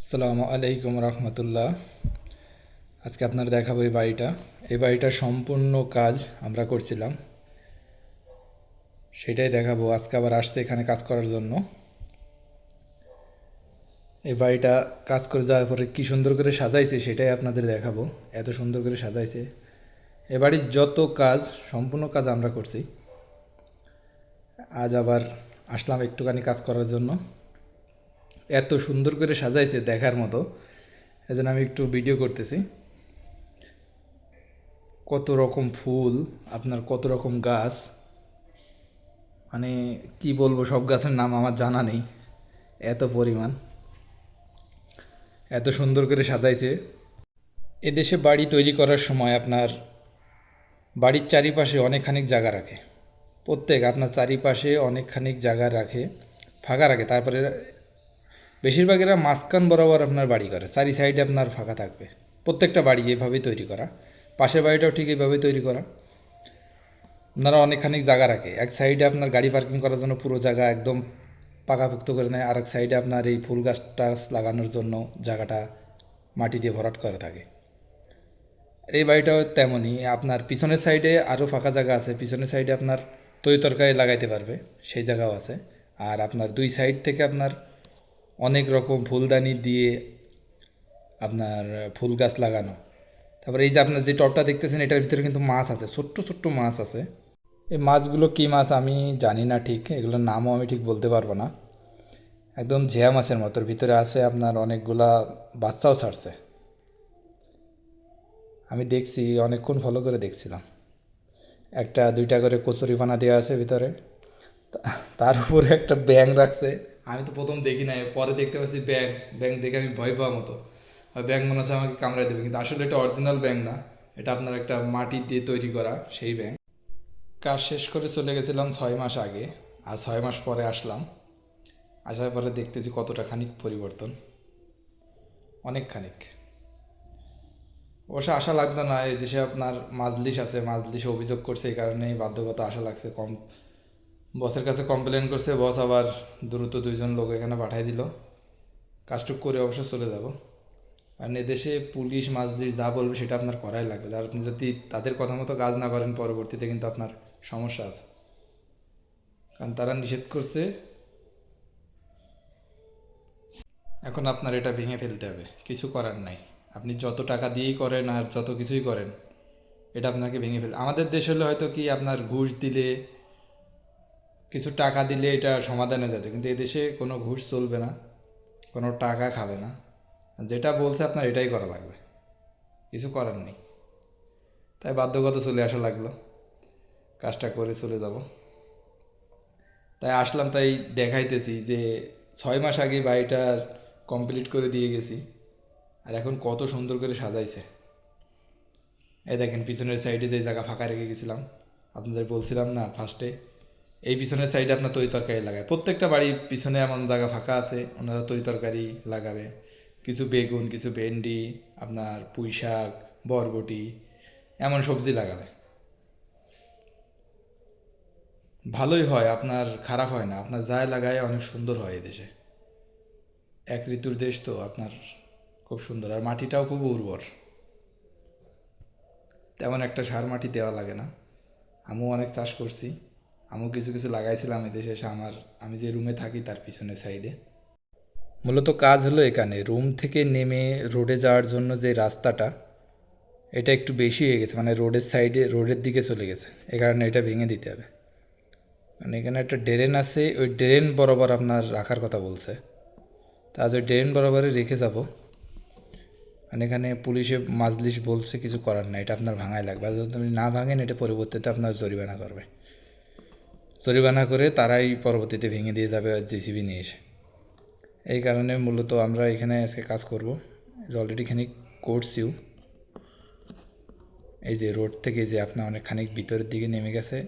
আসসালামু আলাইকুম রহমতুল্লাহ। আজকে আপনারা দেখাবো এই বাড়িটা। এই বাড়িটার সম্পূর্ণ কাজ আমরা করছিলাম। সেটাই দেখাবো। আজকে আবার আসছে এখানে কাজ করার জন্য। এই বাড়িটা কাজ করে যাওয়ার পরে কী সুন্দর করে সাজাইছে সেটাই আপনাদের দেখাবো। এত সুন্দর করে সাজাইছে। এ বাড়ির যত কাজ, সম্পূর্ণ কাজ আমরা করছি। আজ আবার আসলাম একটুখানি কাজ করার জন্য। এত সুন্দর করে সাজাইছে দেখার মতো। এজন্য আমি একটু ভিডিও করতেছি। কত রকম ফুল, আপনার কত রকম গাছ। মানে কি বলব, সব গাছের নাম আমার জানা নেই। এত পরিমাণ। এত সুন্দর করে সাজাইছে। এদেশে বাড়ি তৈরি করার সময় আপনার বাড়ির চারিপাশে অনেকখানিক জায়গা রাখে। প্রত্যেক আপনার চারিপাশে অনেকখানিক জায়গা রাখে, ফাঁকা রাখে। তারপরে বেশিরভাগ এরা মাঝখান বরাবর আপনার বাড়ি করে, চারি সাইডে আপনার ফাঁকা থাকবে। প্রত্যেকটা বাড়ি এভাবেই তৈরি করা। পাশের বাড়িটাও ঠিক এইভাবেই তৈরি করা। আপনারা অনেকখানি জায়গা রাখে। এক সাইডে আপনার গাড়ি পার্কিং করার জন্য পুরো জায়গা একদম পাকাপুক্ত করে নেয়। আর এক সাইডে আপনার এই ফুল গাছ টাছ লাগানোর জন্য জায়গাটা মাটি দিয়ে ভরাট করে থাকে। এই বাড়িটাও তেমনই। আপনার পিছনের সাইডে আরও ফাঁকা জায়গা আছে। পিছনের সাইডে আপনার তরি তরকারি লাগাইতে পারবে। সেই জায়গাও আছে। আর আপনার দুই সাইড থেকে আপনার অনেক রকম ফুলদানি দিয়ে আপনার ফুল গাছ লাগানো। তারপরে এই যে আপনার যে টবটা দেখতেছেন, এটার ভিতরে কিন্তু মাছ আছে, ছোট্ট ছোট্ট মাছ আছে। এই মাছগুলো কী মাছ আমি জানি না ঠিক, এগুলোর নামও আমি ঠিক বলতে পারব না। একদম ঝিয়া মাছের মতো ভিতরে আছে আপনার অনেকগুলা বাচ্চাও ছাড়ছে। আমি দেখছি, অনেকক্ষণ ফলো করে দেখছিলাম। একটা, দুইটা করে কচুরি পানা দেওয়া আছে ভিতরে। তার উপরে একটা ব্যাং রাখছে। আমি তো প্রথম দেখি নাই, পরে দেখতে পাচ্ছি ব্যাং ব্যাং দেখে আমি ভয় পাওয়া মতো। আর ব্যাং মনে হচ্ছে আমাকে কামড়ায় দেবে, কিন্তু আসলে এটা অরিজিনাল ব্যাং না। এটা আপনার একটা মাটি দিয়ে তৈরি করা সেই ব্যাং কাজ শেষ করে চলে গেছিলাম ছয় মাস আগে, আর ছয় মাস পরে আসলাম। আসার পরে দেখতেছি কতটা খানিক পরিবর্তন। অনেক খানিক অবশ্য আশা লাগতো না, এই দেশে আপনার মাজলিস আছে মাজলিসে অভিযোগ করছে, এই কারণেই বাধ্যগত আশা লাগছে, কম বসের কাছে কমপ্লেন করছে, বস আবার দ্রুত দুইজন লোক এখানে পাঠাই দিল। কাজটুক করে অবশ্য চলে যাব। কারণ এদেশে পুলিশ মাজলিস যা বলবে সেটা আপনার করাই লাগবে। আর আপনি যদি তাদের কথা মতো কাজ না করেন, পরবর্তীতে কিন্তু আপনার সমস্যা আছে। কারণ তারা নিষেধ করছে, এখন আপনার এটা ভেঙে ফেলতে হবে। কিছু করার নাই। আপনি যত টাকা দিয়েই করেন আর যত কিছুই করেন, এটা আপনাকে ভেঙে ফেল আমাদের দেশ হলে হয়তো কি আপনার ঘুষ দিলে কিছু টাকা দিলে এটা সমাধানে যেত, কিন্তু এদেশে কোনো ঘুষ চলবে না, কোনো টাকা খাবে না। যেটা বলছে আপনার এটাই করা লাগবে, কিছু করার নেই। তাই বাধ্যগত চলে আসা লাগল, কাজটা করে চলে যাব। তাই আসলাম, তাই দেখাইতেছি যে ছয় মাস আগে বাড়িটা কমপ্লিট করে দিয়ে গেছি, আর এখন কত সুন্দর করে সাজাইছে। এই দেখেন, পিছনের সাইডে যে জায়গা ফাঁকা রেখে গেছিলাম, আপনাদের বলছিলাম না ফার্স্টে এই পিছনের সাইডে আপনার তরি তরকারি লাগায়। প্রত্যেকটা বাড়ির পিছনে এমন জায়গা ফাঁকা আছে, ওনারা তরি তরকারি লাগাবে। কিছু বেগুন, কিছু ভেন্ডি, আপনার পুঁই শাক, বরবটি, এমন সবজি লাগাবে। ভালোই হয়, আপনার খারাপ হয় না। আপনার যায় লাগায় অনেক সুন্দর হয় এদেশে এক ঋতুর দেশ তো, আপনার খুব সুন্দর। আর মাটিটাও খুব উর্বর। তেমন একটা সার মাটি দেওয়া লাগে না। আমিও অনেক চাষ করছি। আমিও কিছু কিছু লাগাইছিলাম এদেশে এসে আমার, আমি যে রুমে থাকি তার পিছনে সাইডে মূলত কাজ হলো এখানে রুম থেকে নেমে রোডে যাওয়ার জন্য যে রাস্তাটা, এটা একটু বেশি হয়ে গেছে মানে রোডের সাইডে রোডের দিকে চলে গেছে। এ কারণে এটা ভেঙে দিতে হবে। মানে এখানে একটা ড্রেন আছে, ওই ড্রেন বরাবর আপনার রাখার কথা বলছে। তা আজ ওই ড্রেন বরাবরই রেখে যাব। মানে এখানে পুলিশে মাজলিশ বলছে, কিছু করার নাই, এটা আপনার ভাঙাই লাগবে। আর যদি আপনি না ভাঙেন, এটা পরবর্তীতে আপনার জরিমানা করবে। জরিমানা করে তারাই পরবর্তীতে ভেঙে দিয়ে যাবে জেসিবি নিয়ে এসে। এই কারণে মূলত আমরা এখানে আজকে কাজ করব। অলরেডি খানিক করছিও এই যে রোড থেকে যে আপনার অনেক খানিক ভিতরের দিকে নেমে গেছে,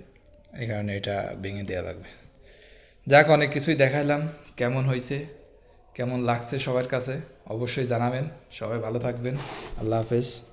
এই কারণে এটা ভেঙে দেওয়া লাগবে। যাক, অনেক কিছুই দেখাইলাম। কেমন হয়েছে? কেমন লাগছে সবার কাছে? অবশ্যই জানাবেন। সবাই ভালো থাকবেন। আল্লাহ হাফেজ।